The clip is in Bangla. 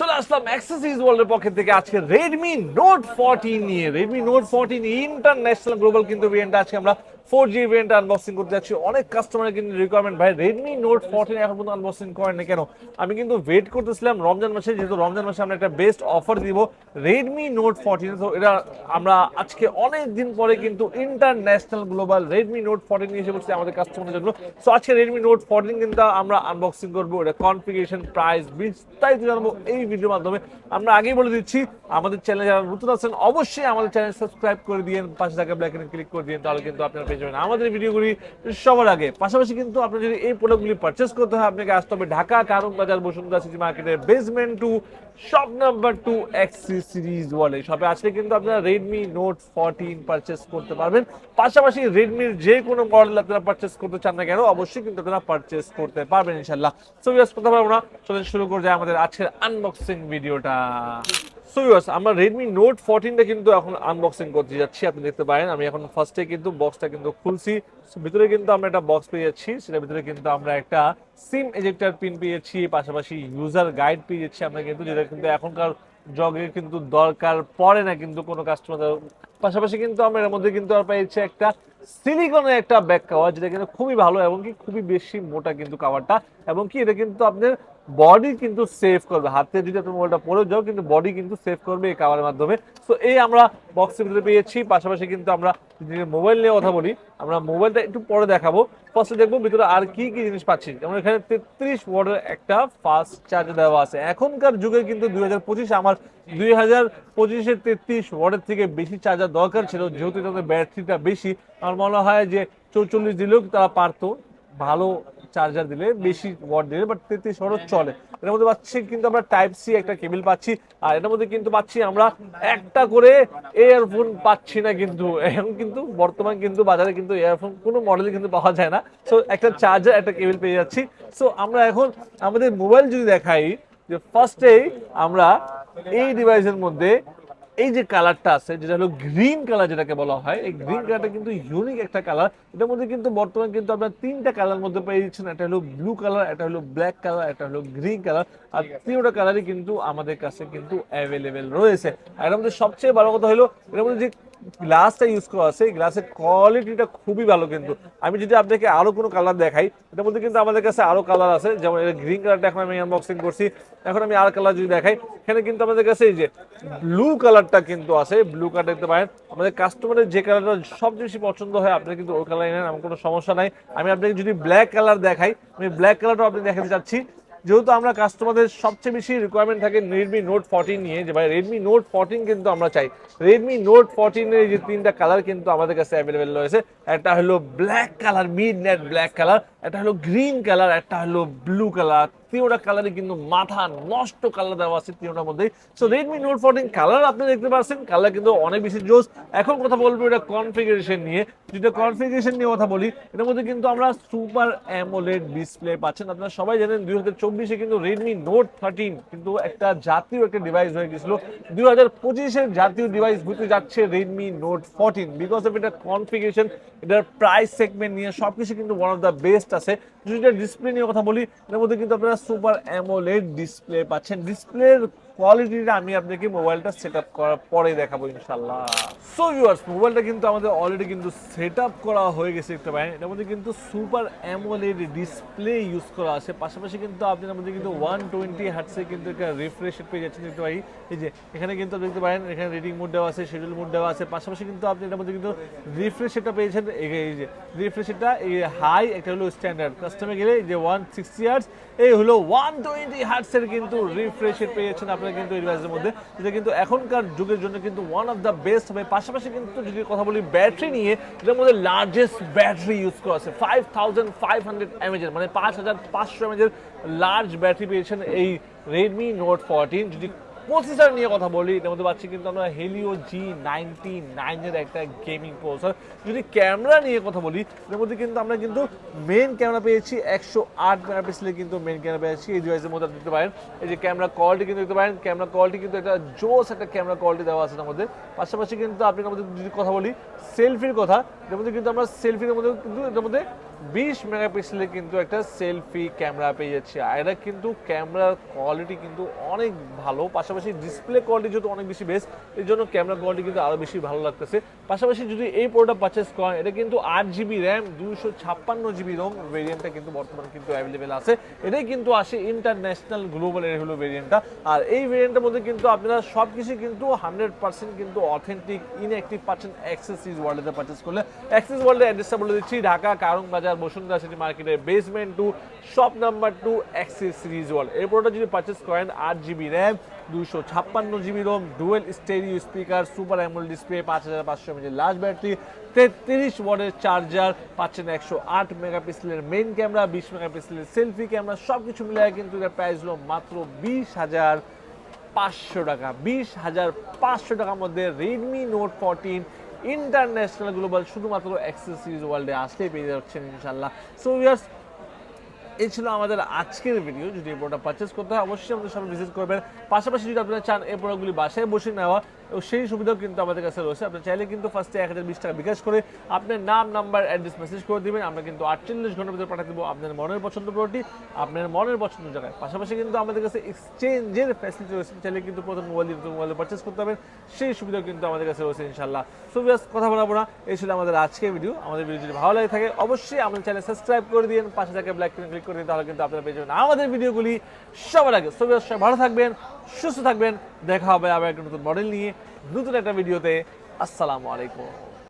চলে আসলাম অ্যাক্সেসরিজ ওয়ার্ল্ডের পক্ষ থেকে আজকে Redmi Note 14 নিয়ে। Redmi Note 14 ইন্টারন্যাশনাল গ্লোবাল কিন্তু ভেরিয়েন্ট আজকে আমরা 4G ভেরিয়েন্ট আনবক্সিং করতে যাচ্ছি। অনেক কাস্টমারের কিন্তু রিকোয়ারমেন্ট ভাই, Redmi Note 14 এখন পর্যন্ত আনবক্সিং করেন না কেন? আমি কিন্তু ওয়েট করতেছিলাম রমজান মাসে, যেহেতু রমজান মাসে আমরা একটা বেস্ট অফার দিব Redmi Note 14 তো এটা আমরা আজকে অনেক দিন পরে কিন্তু ইন্টারন্যাশনাল গ্লোবাল Note 14 নিয়ে এসে বলছি আমাদের কাস্টমারের জন্য। সো আজকে Redmi Note 14 কিন্তু আমরা আনবক্সিং করব। এটা কনফিগারেশন প্রাইস বিস্তারিত জানাব এই ভিডিওর মাধ্যমে। আমরা আগেই বলে দিচ্ছি, আমাদের চ্যানেলে যারা নতুন আছেন, অবশ্যই আমাদের চ্যানেল সাবস্ক্রাইব করে দিন পাশে থাকা ব্ল্যাক ক্লিক করে দিন তাহলে কিন্তু আপনারা পেয়ে যাবেন আমাদের ভিডিওগুলি সবার আগে। পাশাপাশি কিন্তু আপনার যদি এই প্রোডাক্টগুলি পারচেস করতে হয়, আপনাকে আসতে হবে ঢাকা কারণ বাজার বসুন্ধরা সিটি মার্কেটের basement two shop number two access series ওয়ালে শপে আসলে কিন্তু আপনারা রেডমি নোট ফোরটিন পারচেস করতে পারবেন। পাশাপাশি রেডমির যে কোনো মডেল আপনারা পারচেস করতে চান না কেন, অবশ্যই কিন্তু আপনারা পারচেস করতে পারবেন ইনশাল্লাহ সো কথা পারব না। চলেন শুরু করে যায় আমাদের আজকের আনবক্সিং ভিডিওটা সো ভিউয়ার্স আমরা Redmi Note 14টা কিন্তু এখন আনবক্সিং করতে যাচ্ছি। আপনি দেখতে পারেন, আমি এখন ফার্স্টে কিন্তু বক্সটা কিন্তু খুলছি। ভিতরে কিন্তু আমরা একটা বক্স পেয়ে যাচ্ছি সেটার ভিতরে কিন্তু আমরা একটা সিম এজেক্টর পিন পেয়েছি, পাশাপাশি ইউজার গাইড পেয়ে যাচ্ছি আমরা কিন্তু, যেটা কিন্তু এখনকার জগে কিন্তু দরকার, পড়ে না কিন্তু কোনো কাস্টমার পাশাপাশি কিন্তু আমরা এর মধ্যে কিন্তু আর পেয়েছি একটা সিলিকনের একটা ব্যাক কাভার যেটা কিন্তু খুবই ভালো এবং কি খুবই বেশি মোটা কিন্তু কাভারটা এবং কি এটা কিন্তু আপনার বডি কিন্তু সেভ করবে। হাতে যদি আপনি মোবাইলটা পরে যাও, কিন্তু বডি কিন্তু সেভ করবে এই কাভারের মাধ্যমে। সো এই আমরা বক্সের ভিতরে পেয়েছি। পাশাপাশি কিন্তু আমরা মোবাইল নিয়ে কথা বলি, আমরা মোবাইলটা একটু পরে দেখাবো। ফার্স্টে দেখব ভিতরে আর কি কি জিনিস পাচ্ছি। যেমন এখানে তেত্রিশ ওয়াটের একটা ফাস্ট চার্জার দেওয়া আছে। এখনকার যুগে কিন্তু দুই আমার দুই হাজার পঁচিশের তেত্রিশ ওয়াটের থেকে বেশি চার্জার দরকার ছিল, যেহেতু এটাতে ব্যাটারিটা বেশি। আমার মনে হয় যে চৌচল্লিশ দিলেও তারা পারতো ভালো চার্জার দিলে, বেশি ওয়াট দিলে বাট তেত্রিশ ওয়াটও চলে। এর মধ্যে পাচ্ছি কিন্তু আমরা টাইপ সি একটা কেবল পাচ্ছি, আর এটার মধ্যে কিন্তু পাচ্ছি আমরা একটা করে ইয়ারফোন পাচ্ছি না কিন্তু। এখন কিন্তু বর্তমান কিন্তু বাজারে কিন্তু ইয়ারফোন কোনো মডেলে কিন্তু পাওয়া যায় না। সো একটা চার্জার একটা কেবল পেয়ে যাচ্ছি। সো আমরা এখন আমাদের মোবাইল যদি দেখাই, যে ফার্স্টেই আমরা এই ডিভাইসের মধ্যে এই যে কালারটা আছে, যেটা হলো গ্রিন কালার যেটাকে বলা হয়, এই গ্রিন কালারটা কিন্তু ইউনিক একটা কালার এটার মধ্যে কিন্তু বর্তমানে কিন্তু আপনার তিনটা কালার মধ্যে পেয়ে যাচ্ছেন একটা হলো ব্লু কালার একটা হলো ব্ল্যাক কালার একটা হলো গ্রিন কালার আর তিনটা কালারই কিন্তু আমাদের কাছে কিন্তু অ্যাভেলেবেল রয়েছে। আর এর মধ্যে সবচেয়ে ভালো কথা হলো, এর মধ্যে যে গ্লাসটা ইউজ করা আছে গ্লাসের কোয়ালিটিটা খুবই ভালো কিন্তু। আমি যদি আপনাকে আরও কোনো কালার দেখাই, এটার মধ্যে কিন্তু আমাদের কাছে আরও কালার আছে। যেমন গ্রিন কালারটা এখন আমি আনবক্সিং করছি। এখন আমি আর কালার যদি দেখাই, এখানে কিন্তু আমাদের কাছে এই যে ব্লু কালারটা কিন্তু আছে। ব্লু কালার দেখতে পারেন। আমাদের কাস্টমারের যে কালারটা সবচেয়ে বেশি পছন্দ হয় আপনি কিন্তু ওই কালার নেন, আমার কোনো সমস্যা নাই। আমি আপনাকে যদি ব্ল্যাক কালার দেখাই, আমি ব্ল্যাক কালারটাও আপনি দেখাতে চাচ্ছি। যেহেতু আমরা কাস্টমারদের সবচেয়ে বেশি রিকোয়ারমেন্ট থাকে রেডমি নোট ফোরটিন নিয়ে, যে ভাই রেডমি নোট ফোরটিন কিন্তু আমরা চাই। রেডমি নোট ফোরটিনের যে তিনটা কালার কিন্তু আমাদের কাছে অ্যাভেলেবেল রয়েছে। একটা হলো black colour midnight black colour একটা হলো গ্রিন কালার একটা হলো ব্লু কালার তিনটা কালারে কিন্তু মাথা নষ্ট কালার দেওয়া আছে তিনটার মধ্যে। So Redmi Note fourteen colour আপনি দেখতে পাচ্ছেন কালার কিন্তু অনেক বেশি জোস। এখন কথা বলব এটা কনফিগারেশন নিয়ে। যেটা কনফিগারেশন নিয়ে কথা বলি, এটার মধ্যে কিন্তু আমরা সুপার অ্যামোলেড ডিসপ্লে পাচ্ছেন। আপনারা সবাই জানেন, দুই হাজার চব্বিশে কিন্তু রেডমি নোট থার্টিন কিন্তু একটা জাতীয় একটা ডিভাইস হয়ে গেছিল। দুই হাজার পঁচিশের জাতীয় ডিভাইস হতে যাচ্ছে Redmi Note fourteen because of এটা কনফিগারেশন এটার প্রাইস সেগমেন্ট নিয়ে সবকিছু কিন্তু ওয়ান অফ দ্য বেস্ট আছে। যদি ডিসপ্লে নিয়ে কথা বলি এর মধ্যে কিন্তু আপনারা সুপার অ্যামোলেড ডিসপ্লে পাচ্ছেন। ডিসপ্লের কোয়ালিটিটা আমি আপনাকে মোবাইলটা সেট আপ করার পরে দেখাবো ইনশাল্লাহ সো ভিউয়ার্স মোবাইলটা কিন্তু আমাদের অলরেডি কিন্তু সেট আপ করা হয়ে গেছে দেখতে পারেন এটার মধ্যে কিন্তু সুপার অ্যামোলেড ডিসপ্লে ইউজ করা আছে। পাশাপাশি কিন্তু আপনার মধ্যে কিন্তু ওয়ান টোয়েন্টি হার্টসে কিন্তু একটা রিফ্রেশ পেয়ে যাচ্ছেন দেখতে পাই এই যে, এখানে কিন্তু আপনি দেখতে পারেন, এখানে রিডিং মোড দেওয়া আছে শিডিউল মোড দেওয়া আছে। পাশাপাশি কিন্তু আপনি এটার মধ্যে কিন্তু রিফ্রেশ এটা পেয়েছেন এই যে রিফ্রেশ এটা এই হাই একটা হলো স্ট্যান্ডার্ড কাস্টমে গেলে যে ওয়ান সিক্সটি হার্টস এই হলো ওয়ান টোয়েন্টি হার্টসের কিন্তু রিফ্রেশ পেয়েছেন আপনারা কিন্তু এই ডিভাইসের মধ্যে। যেটা কিন্তু এখনকার যুগের জন্য কিন্তু ওয়ান অফ দ্য বেস্ট হবে। পাশাপাশি কিন্তু যদি কথা বলি ব্যাটারি নিয়ে এটার মধ্যে লার্জেস্ট ব্যাটারি ইউজ করা আছে। ফাইভ থাউজেন্ড ফাইভ হান্ড্রেড এমএজের মানে পাঁচ হাজার পাঁচশো এমএজের লার্জ ব্যাটারি পেয়েছেন এই রেডমি নোট ফোরটিন যদি প্রসেসর নিয়ে কথা বলি এটার মধ্যে পাচ্ছি কিন্তু আমরা হেলিও জি নাইনটি নাইনের একটা গেমিং প্রসেসর যদি ক্যামেরা নিয়ে কথা বলি, এর মধ্যে কিন্তু আমরা কিন্তু মেন ক্যামেরা পেয়েছি, একশো আট মেগাপিক্সেলের কিন্তু মেন ক্যামেরা পেয়েছি। এই ডিভাইসের মধ্যে দেখতে পারেন, এই যে ক্যামেরা কোয়ালিটি কিন্তু দেখতে পারেন ক্যামেরা কোয়ালিটি কিন্তু একটা জোস একটা ক্যামেরা কোয়ালিটি দেওয়া আছে তার মধ্যে। পাশাপাশি কিন্তু আপনি আমাদের যদি কথা বলি সেলফির কথা, এর মধ্যে কিন্তু আমরা সেলফির মধ্যে কিন্তু এটার মধ্যে বিশ মেগাপিক্সেলের কিন্তু একটা সেলফি ক্যামেরা পেয়ে যাচ্ছি। আর এটা কিন্তু ক্যামেরার কোয়ালিটি কিন্তু অনেক ভালো, পাশাপাশি ডিসপ্লে কোয়ালিটি যেহেতু অনেক বেশি বেস্ট এই জন্য ক্যামেরা কোয়ালিটি কিন্তু আরও বেশি ভালো লাগতেছে। পাশাপাশি যদি এই প্রোডাক্ট পারচেস করেন, এটা কিন্তু আট জিবি র্যাম দুইশো ছাপ্পান্ন জিবি রোম ভেরিয়েন্টটা কিন্তু বর্তমানে কিন্তু অ্যাভেলেবেল আছে। এটাই কিন্তু আসে ইন্টারন্যাশনাল গ্লোবাল এর হলো ভেরিয়েন্টটা আর এই ভেরিয়েন্টের মধ্যে কিন্তু আপনারা সব কিছু কিন্তু হান্ড্রেড পার্সেন্ট কিন্তু অথেন্টিক ইনঅ্যাক্টিভ পাচ্ছেন অ্যাক্সেস সিরিজ ওয়ার্ল্ডে পারচেস করলে। অ্যাক্সেস ওয়ার্ল্ডের অ্যাড্রেসটা বলে দিচ্ছি, ঢাকা কারণ বাজার বসুন্ধরা সিটি মার্কেটের basement two shop number two access series world এই প্রোডাক্ট যদি পারচেস করেন, আট জিবি র্যাম দুশো ছাপ্পান্ন GB ROM dual stereo speaker super AMOLED display পাঁচ হাজার পাঁচশো এমএজের লার্জ ব্যাটারি তেত্রিশ ওয়াটের চার্জার পাচ্ছেন একশো আট মেগাপিক্সেলের মেইন ক্যামেরা বিশ মেগাপিক্সেলের সেলফি ক্যামেরা সব কিছু মিলিয়ে কিন্তু এটার প্রাইস হলো মাত্র বিশ হাজার পাঁচশো টাকা। বিশ হাজার পাঁচশো টাকার মধ্যে Redmi Note fourteen international global শুধুমাত্র অ্যাক্সেসিজ ওয়ার্ল্ডে আসলেই পেয়ে যাচ্ছেন ইনশাল্লাহ সো ইয়ার্স এই ছিল আমাদের আজকের ভিডিও যদি এই প্রোডাক্ট পারচেস করতে হয়, অবশ্যই আমাদের সামনে ভিজিট করবেন। পাশাপাশি যদি আপনারা চান, এই প্রোডাক্টগুলি বাসায় বসে নেওয়া এবং সেই সুবিধাও কিন্তু আমাদের কাছে রয়েছে। আপনি চাইলে কিন্তু ফার্স্টে এক হাজার বিশ টাকা বিকাশ করে আপনার নাম নাম্বার অ্যাড্রেস মেসেজ করে দিবেন। আমরা কিন্তু আটচল্লিশ ঘণ্টার ভিতরে পাঠিয়ে দেবো আপনার মনের পছন্দ প্রোডাক্টটি আপনার মনের পছন্দ জায়গায়। পাশাপাশি কিন্তু আমাদের কাছে এক্সচেঞ্জের ফ্যাসিলিটি রয়েছে। চাইলে কিন্তু প্রথম মোবাইল নতুন মোবাইলে পারচেস করতে পারবেন। সেই সুবিধাও কিন্তু আমাদের কাছে রয়েছে ইনশাল্লাহ সো বিয়াস কথা বলাবো না। এই ছিল আমাদের আজকের ভিডিও আমাদের ভিডিও যদি ভালো লাগে থাকে, অবশ্যই আমাদের চ্যানেল সাবস্ক্রাইব করে দিন। পাশে থাকে ব্ল্যাক ক্লিক করে দিন, তাহলে কিন্তু আপনারা পেয়ে যাবেন আমাদের ভিডিওগুলি সবার আগে। সো বিয়াস ভালো থাকবেন, সুস্থ থাকবেন। দেখা হবে আবার একটা নতুন মডেল নিয়ে। নতুন একটা ভিডিওতে আসসালামু আলাইকুম।